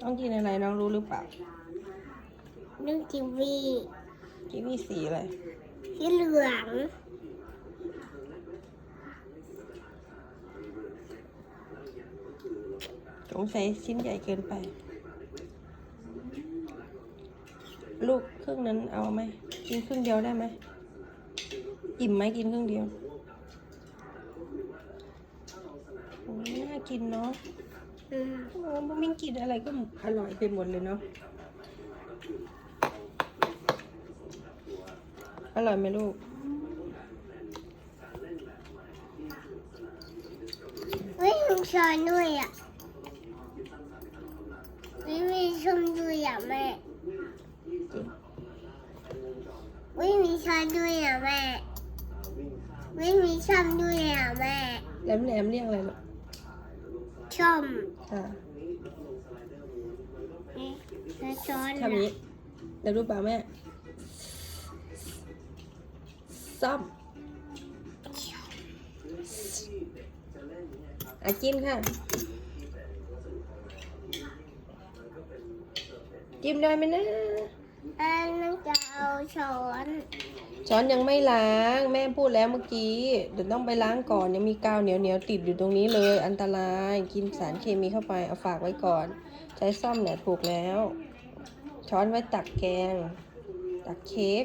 ต้องกินอะไรน้องรู้หรือเปล่านึ่งทีวีกีวีสีอะไรสีเหลืองสงสัยชิ้นใหญ่เกินไป ลูกครึ่งนั้นเอาไหม กินครึ่งเดียวได้ไหม อิ่มไหมกินครึ่งเดียวโอ้ยน่ากินเนาะ อืมโอ้บุมิงกินอะไรก็อร่อยไปหมดเลยเนาะ อร่อยไหมลูก เฮ้ยมีช้อนด้วยอะไม่มีส้มด้วยอะแม่ไม่มีช้อนด้วยอะแม่ไม่มีส้มด้วยอะแม่แหลมแหลมๆเรียกอะไรลูก ส้มอ่านี่แล้วช้อนทำอย่างนี้เดี๋ยวรู้เปล่าแม่ซ่อมอะกินค่ะ จิ้มได้ไหมนะอันนั้นจะเอาช้อน ช้อนยังไม่ล้างแม่พูดแล้วเมื่อกี้เดี๋ยวต้องไปล้างก่อนยังมีกาวเหนียวเหนียวติดอยู่ตรงนี้เลย อันตรายกินสารเคมีเข้าไปเอาฝากไว้ก่อน ใช้ซ่อมเนี่ยถูกแล้ว ช้อนไว้ตักแกง ตักเค้ก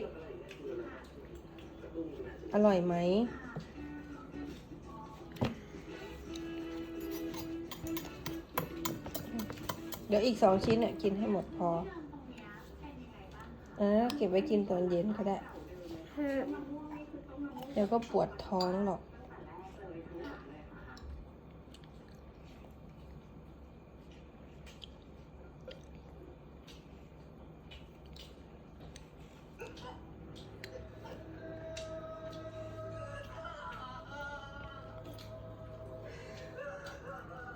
อร่อยไหมเดี๋ยวอีกสองชิ้นเนี่ยกินให้หมดพอเออเก็บไว้กินตอนเย็นก็ได้ เดี๋ยวก็ปวดท้องหรอก